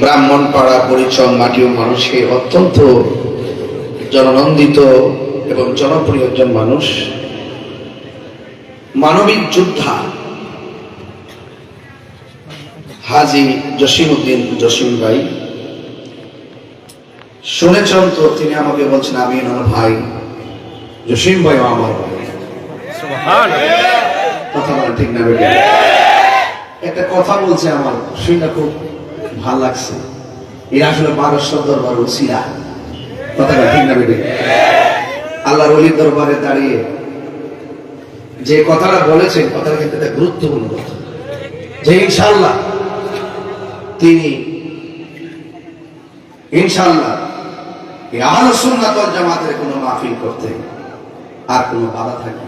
ব্রাহ্মণ পাড়া পরিচয় মাটিও মানুষে অত্যন্ত জননন্দিত এবং জনপ্রিয় একজন মানুষ। মানবিক যোদ্ধা হাজি জসিম উদ্দিন জসিম ভাই শুনেছেন তো তিনি আমাকে বলছেন আমি ওনার ভাই জসিম ভাই আমার ভাই। কথা বলা ঠিক না একটা কথা বলছে আমার শুনে খুব ভালো লাগছে। এরা আসলে পারস্য দরবার উসিরা কথা বলা ঠিক না বেটা আল্লাহর অলির দরবারে দাঁড়িয়ে যে কথাটা বলেছেন, কথাটা কিন্তু একটা গুরুত্বপূর্ণ কথা। যে ইনশাল্লাহ তিনি ইনশাল্লাহ এই আহল সুন্নাত জামাতের কোনো মাহফিল করতে আর কোনো বাধা থাকে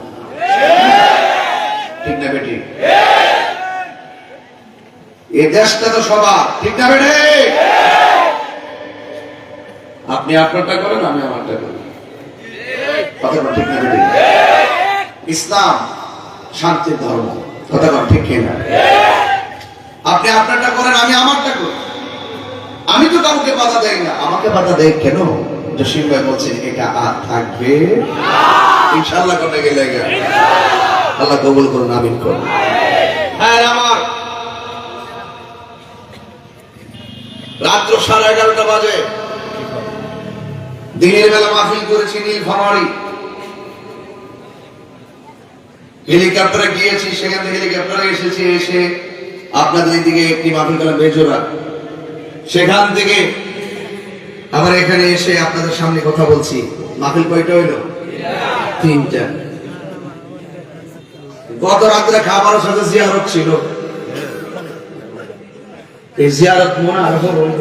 ঠিক না বেটি? এই দেশটা তো সবার, ঠিক না বেটে আপনি আপনারটা করেন, আমি আমারটা করি। কথাটা ঠিক না ইসলাম শান্তির ধর্ম কথাটা ঠিক কিনা? আপনি আপনারটা করেন, আমি আমারটা করি। আমি তো কাউকে বাধা দেই না। আমাকে বাধা দেয় কেন? জসিম ভাই বলছে এটা আর থাকবে? ইনশাল্লাহ করতে গেলে আল্লাহ কবুল করুন, আমিন করুন। হ্যাঁ সাড়ে এগারোটা বাজে। দিনের বেলা মাহফিল করেছি নীল ফামারি হেলিকপ্টারে গিয়েছি, সেখান থেকে হেলিকপ্টারে এসেছি, এসে আপনাদের এদিকে একটি মাহফিল করলাম বেজোরা সেখান থেকে আবার এখানে এসে আপনাদের সামনে কথা বলছি। মাহফিল কয়টা হইল? তিনটা। গত রাত্রে খাবারের সাথে জিয়ারত ছিল। এই জিয়ারত মনে আরও রইল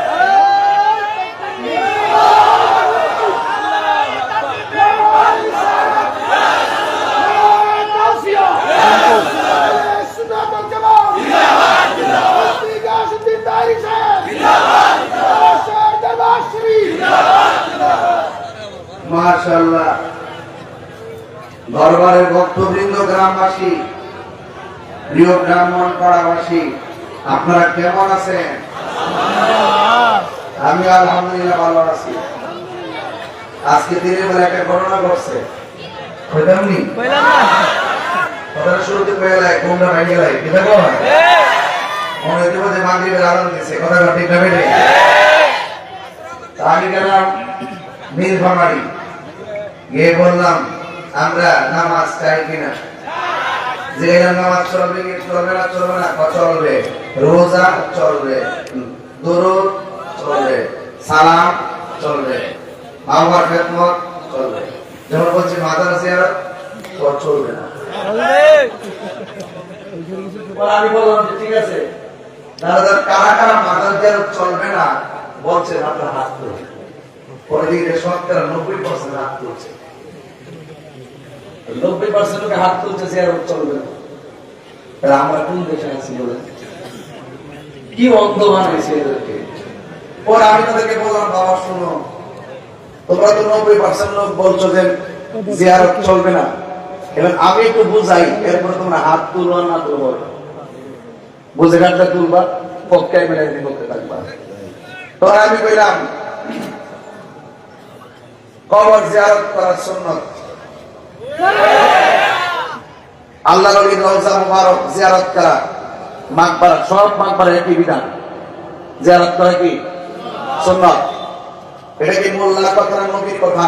মাশাআল্লাহ। দরবারের ভক্তবৃন্দ, গ্রামবাসী, প্রিয় ব্রাহ্মণ পাড়াবাসী, আপনারা কেমন আছেন? আমি আলহামদুলিল্লাহ ভালো আছি। আজকে দিনের বেলা একটা ঘটনা ঘটছে। কইতামনি কথাটা শুরুতে কয়ে লাই কোনটা ভাঙে লাই এটা কয় মনে ইতিমধ্যে মাগরিবের আদান দিছে কথাটা ঠিক না বেটে আমি গেলাম নীলফামারি গিয়ে বললাম, আমরা নামাজ চাই কিনা? যে নামাজ চলবে কি চলবে না চলবে না, ক চলবে? রোজা চলবে, দরুদ চলবে, সালাম চলবে বাবার খেদমত চলবে। যেমন বলছি মাদার জিয়ারত চলবে না। পরে আমরা কোন দেশে আছি বলে কি অন্ধ বানাইছে এদেরকে পরে আমি তাদেরকে বললাম বাবা শুনো তোমরা তো নব্বই পার্সেন্ট লোক বলছো যে জিয়ারত চলবে না। এবার আমি একটু বুঝাই, এরপরে তোমরা হাত তুলবা না তুলবো? বুঝে কাটলে তুলবা, পক্ষে মিলাই করতে থাকবা তো আমি কইলাম, কবর জিয়ারত করার সুন্নত। আল্লাহ নবীর রওজা মুবারক জিয়ারত করা মাকবারা সব মাকবারা একই বিধান। জিয়ারত করা কি? সুন্নত। এটা কি মোল্লার কথা নবীর কথা?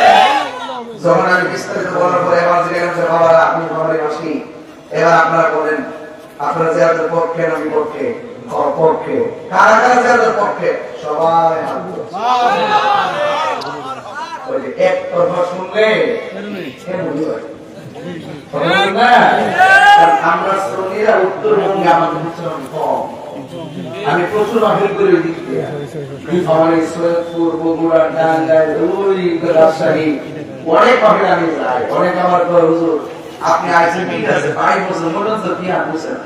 যখন আমি বিস্তারিত বলার পরে এবার জিজ্ঞাসা করছে বাবা আপনি খবরে আসি। এবার আপনারা বলেন, আপনারা জিয়ারতের পক্ষে নাকি পক্ষে পক্ষে কারা কারা জিয়ারতের পক্ষে? সবাই এক তরফা শুনলে না? আমরা শ্রমিকরা উত্তরবঙ্গে আমাদের উচ্চারণ কম। আমি প্রচুর মাহির করে দিক আমার সৈয়দপুর বগুড়া টাঙ্গাইল ওই রাজশাহী। অনেক মাহির আমি যাই অনেক আমার কয় হুজুর আপনি আইসেন ঠিক আছে ভাই বছর মনে তো কি আর বুঝছেন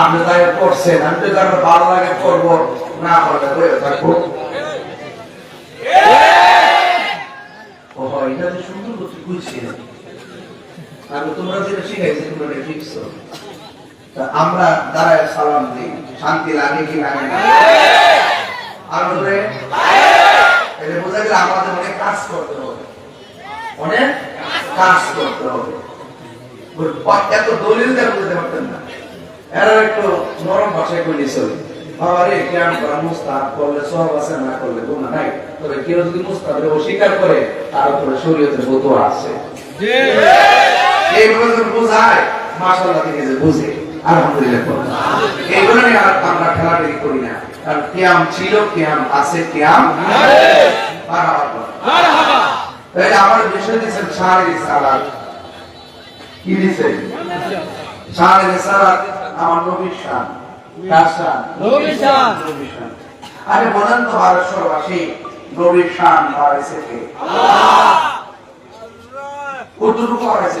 আপনি তাই করছেন আমি তো কারণ ভালো লাগে করব না হলে হয়ে থাকব। এটা তো সুন্দর কথা কইছেন আমি তোমরা যেটা শিখাইছি তোমরা শিখছো। আমরা দাঁড়ায় সালাম দিই। শান্তি লাগে কি লাগে না? আর ধরে এটা বোঝা গেলে আমাদের অনেক কাজ করতে হবে। অনেক কাজ করতে হবে। এত দলিল দেওয়া বুঝতে পারতেন না? এরা একটু নরম ভাষায় কইলে চলে বাবা রে করা মুস্তাহাব করলে সব আছে না করলে গুণা নাই। তবে কেউ যদি মুস্তাহাবের অস্বীকার করে তার উপরে শরীয়তের আছে। এইভাবে বোঝায় মাসাল্লাহ থেকে যে বুঝে। আলহামদুলিল্লাহ। এইগুলো নিয়ে আর আমরা ঠেলাঠেলি করি না। কারণ কিয়াম ছিল কিয়াম আছে কিয়াম আমার বিষয় দিচ্ছেন শাহরি সালাদ। কি দিচ্ছেন শাহরি সালাদ আমার। নবীর শান। আরে বলেন তো ভারতবর্ষবাসী নবীর শান বাড়াইছে কে? কতটুকু বাড়াইছে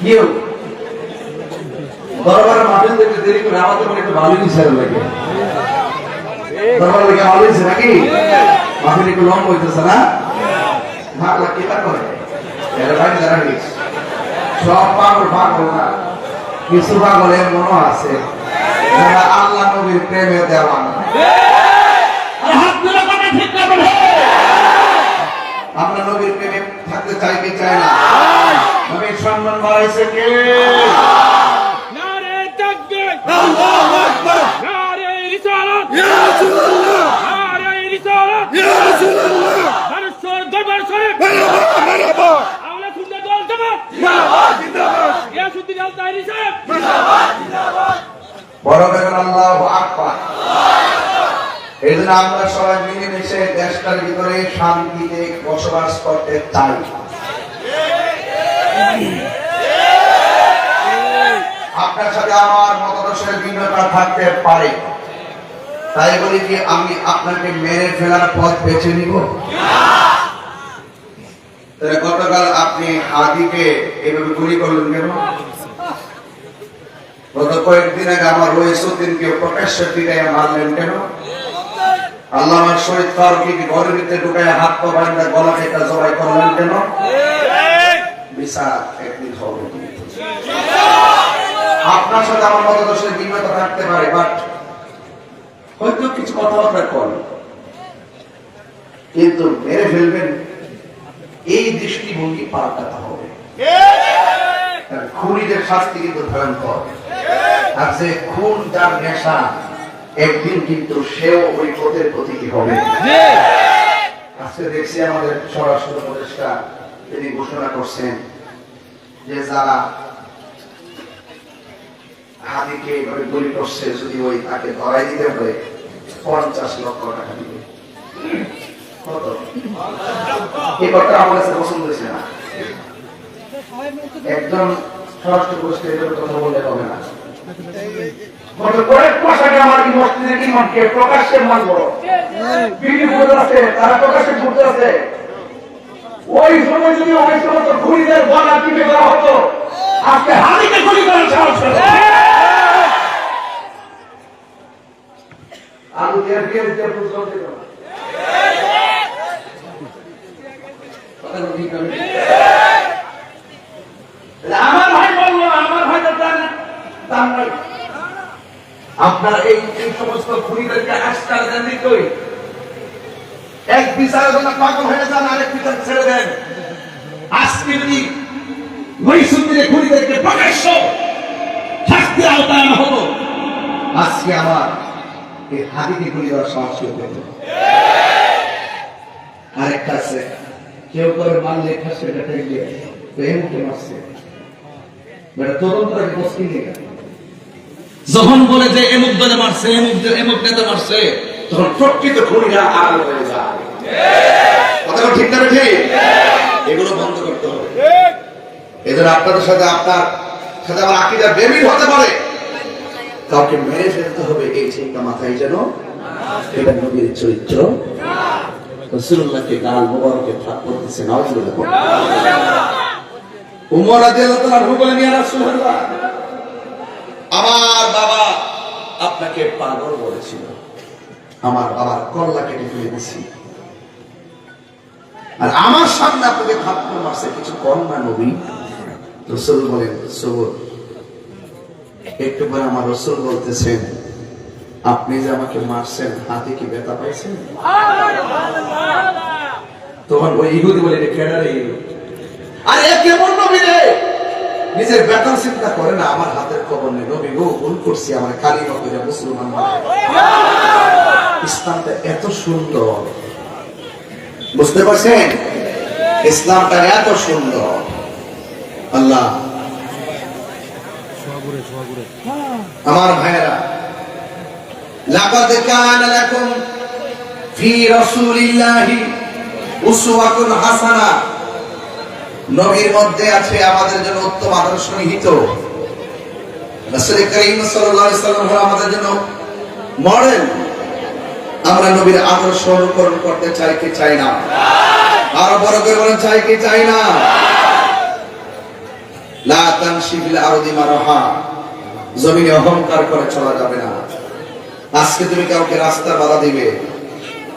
কেউ দরবারে মাহফিল দেখতে দেরি করে আমাদের মনে একটু ভালোই বিচার লাগে দরবার লেগে ভালো হয়েছে নাকি মাহফিল একটু লম্বা হইতেছে না ভাগলা কেটা করে এর বাইরে গেছে সব পাগল পাগল না কিছু পাগলের মনও আছে যারা আল্লাহ নবীর প্রেমে দেওয়া আমরা নবীর প্রেমে থাকতে চাই কি চাই না? নবীর সম্মান বাড়াইছে কে? ইয়া ইয়া সুন্দর দল জামাত। জিন্দাবাদ। জিন্দাবাদ ইয়া সুদ্দিন আল তাহরি সাহেব বড় বেগুন আল্লাহ আকবার। এই আমরা সবাই মিলেমিশে দেশটার ভিতরে শান্তিতে বসবাস করতে চাই। আপনার সাথে আমার মতাদর্শের ভিন্নতা থাকতে পারে। তাই বলি কি, আমি আপনাকে মেরে ফেলার পথ বেছে নিব। গতকাল আপনি হাদিকে এভাবে গুলি করলেন কেন? গত কয়েকদিন আগে আমার রয়েসুদ্দিনকে প্রকাশ্য টিকায় মারলেন কেন? আল্লাহ আমার শহীদ ফারুকি ঘরের ভিতরে ঢুকায় হাত পা গলা জবাই করলেন কেন? বিচার একদিন হবে। আপনার সাথে আমার থাকতে পারে বাট হয়তো কিছু কথাবার্তা কর কিন্তু মেরে ফেলবেন, এই দৃষ্টিভঙ্গি পাল্টাতে হবে। খুনিদের শাস্তি কিন্তু ভয়ঙ্কর। আর যে খুন যার নেশা একদিন কিন্তু সেও ওই পথের প্রতীকী হবে। আজকে দেখছি আমাদের স্বরাষ্ট্র উপদেষ্টা তিনি ঘোষণা করছেন যে যারা হাতিকে এভাবে গুলি করছে যদি ওই তাকে ধরাই দিতে হয় পঞ্চাশ লক্ষ টাকা দিবে। এই কথাটা আমার কাছে পছন্দ হয়েছে না। একজন স্বরাষ্ট্র উপদেষ্টা এভাবে কথা বললে হবে না। গত কয়েক মাস আমার এই মসজিদের ইমামকে প্রকাশ্যে মানব বিড়ি। বুঝতে আছে, তারা প্রকাশ্যে বুঝতে আছে ওই সময় যদি ওই সমস্ত খুনিদের গলা টিপে দেওয়া হতো, আজকে হানিকে গুলি করার সাহস আলু দিয়ে দিয়ে দিয়ে বুঝতে দিত না কথা বলি আমি। আমার ভাই বলল আমার ভাই তো তার তার নয় আপনারা এই সমস্ত খুনিদেরকে আশ্কার দেননি কই? এক বিচারের জন্য পাগল হয়ে যান, আরেক বিচার ছেড়ে দেন। আজকে যদি নৈসুন্দিরে খুনিদেরকে প্রকাশ্য শাস্তি আওতায় আনা হতো। আজকে আমার এই হাদিকে গুলি দেওয়ার সাহস না। আরেকটা আছে, কেউ করে মারলে খাসে এটা ঠেকলে প্রেমকে মারছে। বেটা তদন্তটাকে বসকি নিয়ে গেল। যখন বলে যে এমুক দলে মারছে, এমুক এমুক নেতা মারছে, তখন প্রকৃত খুনিরা আড়াল হয়ে যায়। কথাটা ঠিক না ঠিক এগুলো বন্ধ করতে হবে। এদের আপনাদের সাথে আপনার সাথে আমার আকিদা হতে পারে। কাউকে মেরে ফেলতে হবে, এই চিন্তা মাথায় যেন এটা নবীর চরিত্র। রসুল্লাহকে গাল মোবারকে করতেছে নজরুল্লাহ উমর আমার বাবা আপনাকে পাগল বলেছিল। আমার বাবার কল্লা কেটে ফেলে দিছি। আর আমার সামনে আপনাকে থাপ্পড় মারছে কিছু কম না, নবী। রসুল বলেন রসুল একটু পরে আমার রসুল বলতেছেন, আপনি যে আমাকে মারছেন, হাতে কি ব্যথা পাইছেন? তখন ওই ইহুদি বলে রে কেডা রে আরে, এ কেমন নবী রে? নিজের বেতন চিন্তা করে না, আমার হাতের খবর নেই। নবী গো, ভুল করছি আমার কালী নবীরা মুসলমান ইসলামটা এত সুন্দর। বুঝতে পারছেন? ইসলামটা এত সুন্দর। আল্লাহ। আমার ভাইয়েরা, লাকাদ কানা লাকুম ফি রাসূলিল্লাহি উসওয়াতুন হাসানা নবীর মধ্যে আছে আমাদের জন্য উত্তম আদর্শ নিহিত। আমাদের জন্য মডেল। আমরা নবীর আদর্শ অনুকরণ করতে চাই কি চাই না? আরও বড় করে বলেন, চাই কি চাই না? অহংকার করে চলা যাবে না। আজকে তুমি কাউকে রাস্তা বাধা দিবে,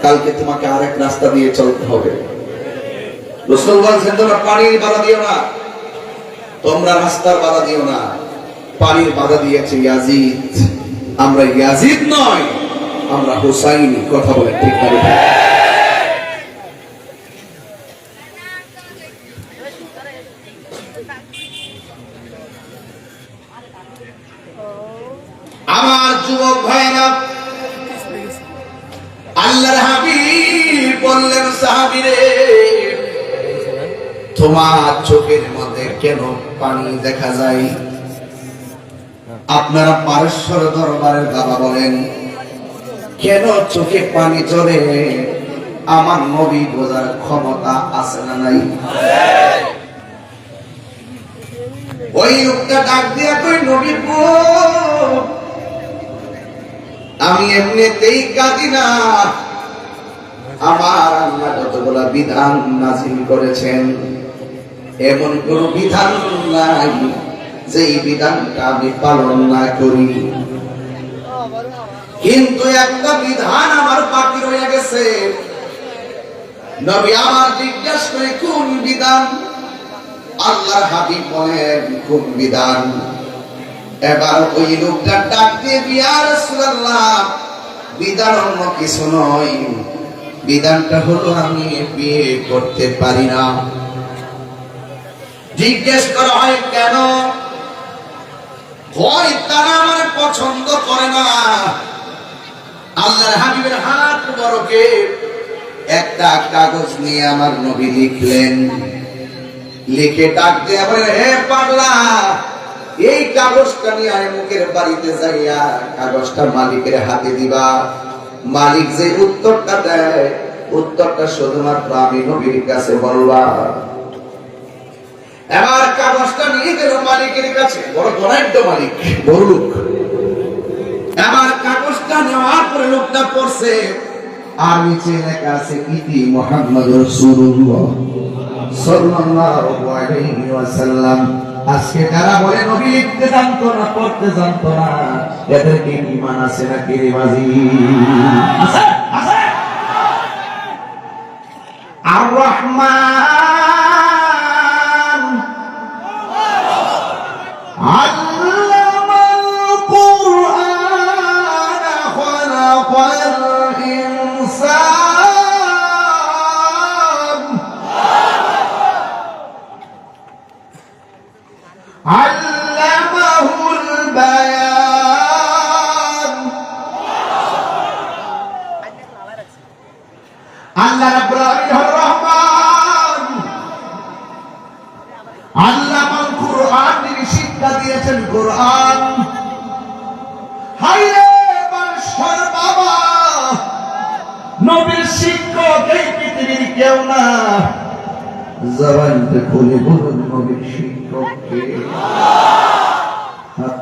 কালকে তোমাকে আরেক রাস্তা দিয়ে চলতে হবে। পানির বাধা দিও না। তোমরা রাস্তার বাধা দিও না। পানির বাধা দিয়েছে আমরা নয়, আমরা হুসাইনি, কথা বলে ঠিক তোমার চোখের মধ্যে কেন পানি দেখা যায়? আপনারা পারস্পর দরবারের বাবা বলেন, কেন চোখে পানি চলে? আমার নবী বোঝার ক্ষমতা আছে না নাই? ওই লোকটা ডাক দিয়া কই নবী আমি এমনিতেই কাঁদি না। আমার আল্লাহ যতগুলা বিধান নাজিল করেছেন এমন কোন বিধান নাই যেই বিধানটা আমি পালন না করি। কিন্তু একটা বিধান আমার বাকি রয়ে গেছে। নবী আমার জিজ্ঞাসা করে, কোন বিধান? আল্লাহর বলেন, কোন বিধান? এবার ওই লোকটা ডাক দিয়ে বিয়া রাসূলুল্লাহ, বিধান অন্য কিছু নয়। বিধানটা হলো আমি বিয়ে করতে পারি না। জিজ্ঞেস করা হয়, কেন? হয় তারা আমার পছন্দ করে না। আল্লাহর হাবিবের হাত বড়কে একটা কাগজ নিয়ে আমার নবী লিখলেন। লিখে ডাক দিয়ে বলে হে পাগলা, এই কাগজটা নিয়ে আমি মুখের বাড়িতে যাইয়া, কাগজটা মালিকের হাতে দিবা। মালিক যে উত্তরটা দেয়, উত্তরটা শুধুমাত্র আমি নবীর কাছে বলবা এবার কাগজটা নিয়ে গেল মালিকের কাছে। বড় ধনাঢ্য মালিক, বড় লোক। এবার কাগজটা নেওয়ার পরে লোকটা পড়ছে, আর নিচে লেখা আছে, ইতি মোহাম্মদ ওয়াসাল্লাম। আজকে যারা বলে, নবী লিখতে জানতো না, পড়তে জানতো না এদের আছে না আর রহমান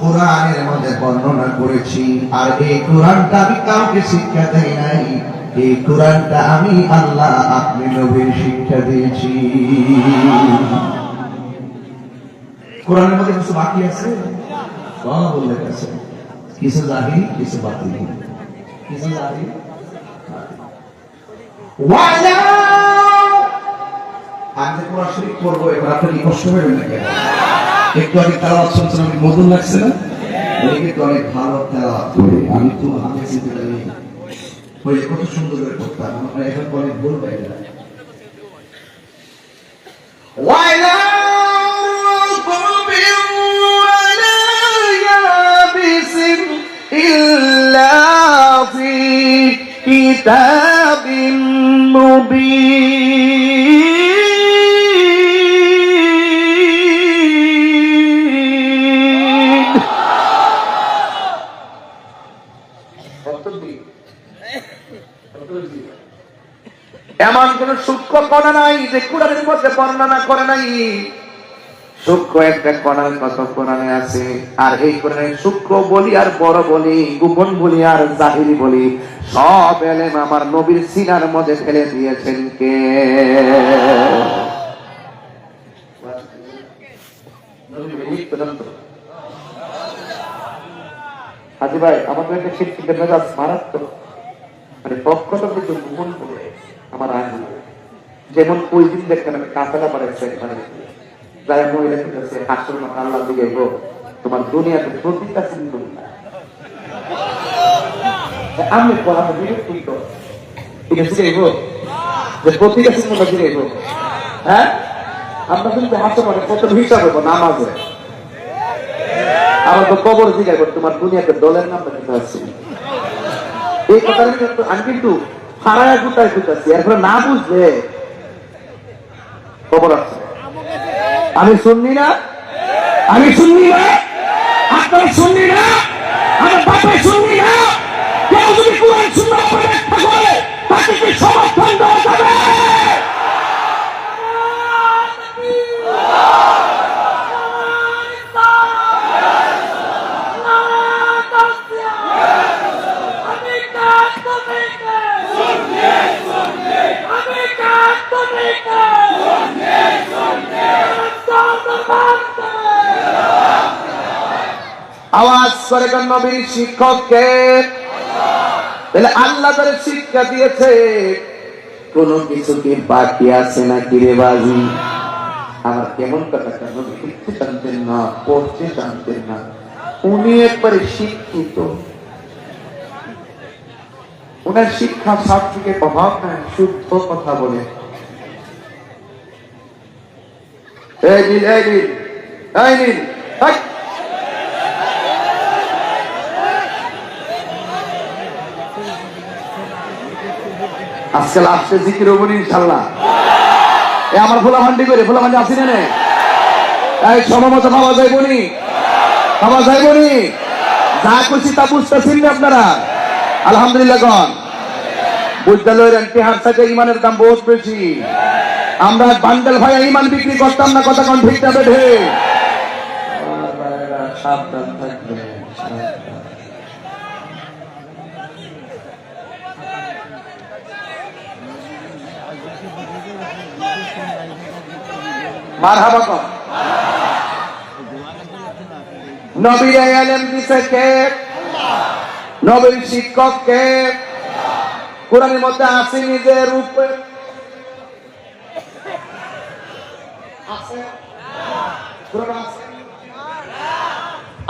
কোরআনের মধ্যে বর্ণনা করেছি, আর এই কোরআনটা আমি কাউকে শিক্ষা দেই নাই। এই কোরআনটা আমি আল্লাহ আপনি নবীর শিক্ষা দিয়েছি। কোরআনের মধ্যে কিছু বাকি আছে? আছে। কিছু কিছু বাতিল। কিছু আমি কোরআন শরীফ এবার আপনার কষ্ট হবে একটু আগে তেলাওয়াত শুনছেন আমি মধুর লাগছে না এই কিন্তু অনেক ভালো তেলাওয়াত করে আমি তো আমি চিন্তা করি ওই কত সুন্দর করে করতাম আমরা এখন অনেক ভুল পাই না وعلى رطب ولا يابس إلا في كتاب مبين এমন কোন সূক্ষ্ম কণা নাই যে কোরআনের মধ্যে বর্ণনা করে নাই। সূক্ষ্ম একটা কণার কোরআনে আছে। আর এই কোরআনের সূক্ষ্ম বলি আর বড় বলি, গোপন বলি আর জাহিরি বলি, সব আমার নবীর সিনার মধ্যে ফেলে দিয়েছেন কে? হাজি ভাই, আমাদের একটা শিক্ষিতের মেজাজ মারাত্মক। মানে পক্ষটা কিন্তু গোপন করে আমার আইন যেমন ওই দিন দেখেন আমি কাঁচালা পাঠাচ্ছি এখানে যারা মহিলা মাথা আল্লাহ দিকে গো তোমার দুনিয়াতে প্রতিটা চিন্তা আমি ঠিক আছে যে প্রতিটা হ্যাঁ? আমরা কিন্তু হাসতে পারে কত নামাজে। আমার তো কবর জিজ্ঞাসা তোমার দুনিয়াতে দলের নাম আছে এই কিন্তু আমি কিন্তু হারায় গুটায় গুটাচ্ছি এরপরে না বুঝলে খবর আছে। আমি শুননি না? আমি শুননি না? আপনারা শুননি না? আমার বাপে শুননি না? কেউ যদি কোরআন ব্যাখ্যা করে তাকে কি সমর্থন দেওয়া যাবে? আওয়াজ করে কোন নবীর শিক্ষককে? তাহলে আল্লাহ তাদের শিক্ষা দিয়েছে। কোন কিছু কি বাকি আছে না কিরে বাজি? আমার কেমন কথা কেন লিখতে জানতেন না, পড়তে জানতেন না। উনি একবারে শিক্ষিত। ওনার শিক্ষা সব থেকে অভাব নাই শুদ্ধ কথা বলে। এই নীল এই নীল এই নীল আজকে লাস্টে জিকির নি, ইনশাল্লাহ। এ, আমার ফোলা ভান্ডি করে ফোলা ভান্ডি আসি না এই সমমত পাওয়া যাইব নি। পাওয়া যাইব নি। যা খুশি তা বুঝতেছেন না আপনারা? আলহামদুলিল্লাহ ইতিহাস থেকে ইমানের দাম বহুত বেশি। আমরা বান্ডেল ভাই ইমান বিক্রি করতাম না, কথা কোন ঠিক না বেঠে সাবধান থাকবে হাবা নবীর শিক্ষক কে? কোরআনের মধ্যে আছে নিজের রূপে?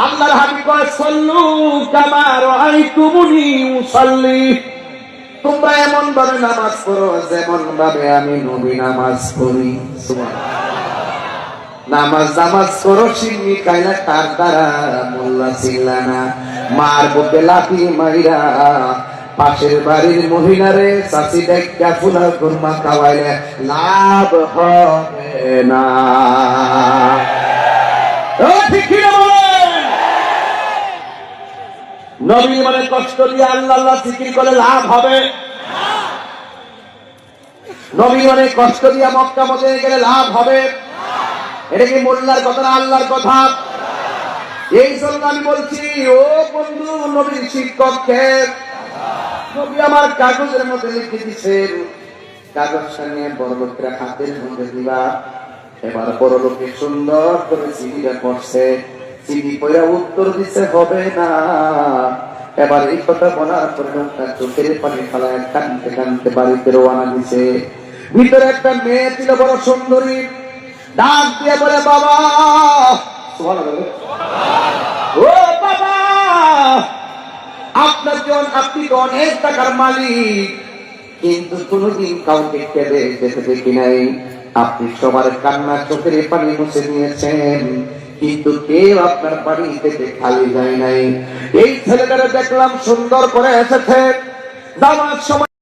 আল্লাহর কয়, সল্লু কামা রাআইতুমুনি উসাল্লি। তোমরা এমন ভাবে নামাজ পড়ো যেমন ভাবে আমি নবী নামাজ পড়ি। সুবহানাল্লাহ। নামাজ নামাজ করো সিন্নি কাইলা তার দ্বারা মোল্লা চিল্লানা। মার বুকে লাঠি মাইরা, পাশের বাড়ির মহিলারে চাষি দেখা ফুলা কুরমা খাওয়াইলে লাভ হবে না? নবী মানে কষ্ট দিয়ে আল্লাহ আল্লাহ জিকির করে লাভ হবে। নবী মানে কষ্ট দিয়ে মক্কা মধ্যে গেলে লাভ হবে। এটা কি মোল্লার কথা না আল্লাহর কথা? এই জন্য আমি বলছি, ও বন্ধু, নবীর শিক্ষককে নবী আমার কাগজের মধ্যে লিখে দিচ্ছেন কাগজটা নিয়ে বড় লোকেরা হাতের মধ্যে দিবা। এবার বড় লোকে সুন্দর করে চিঠিটা পড়ছে। চিঠি পড়া উত্তর দিতে হবে না। এবার এই কথা বলার পরে লোকটা চোখের পানি ফেলায় কানতে কানতে বাড়িতে রওনা দিছে ভিতরে একটা মেয়ে ছিল, বড় সুন্দরী। ডাক দিয়ে বলে, বাবা! ও বাবা! আপনার জন, আপনি তো অনেক টাকার মালিক। কিন্তু কোনোদিন কাউকে কেঁদে যেতে দেখি নাই। আপনি সবার কান্না চোখের পানি মুছে নিয়েছেন। কিন্তু কেউ আপনার বাড়ি থেকে খালি যায় নাই। এই ছেলেটারে দেখলাম সুন্দর করে এসেছে। সময়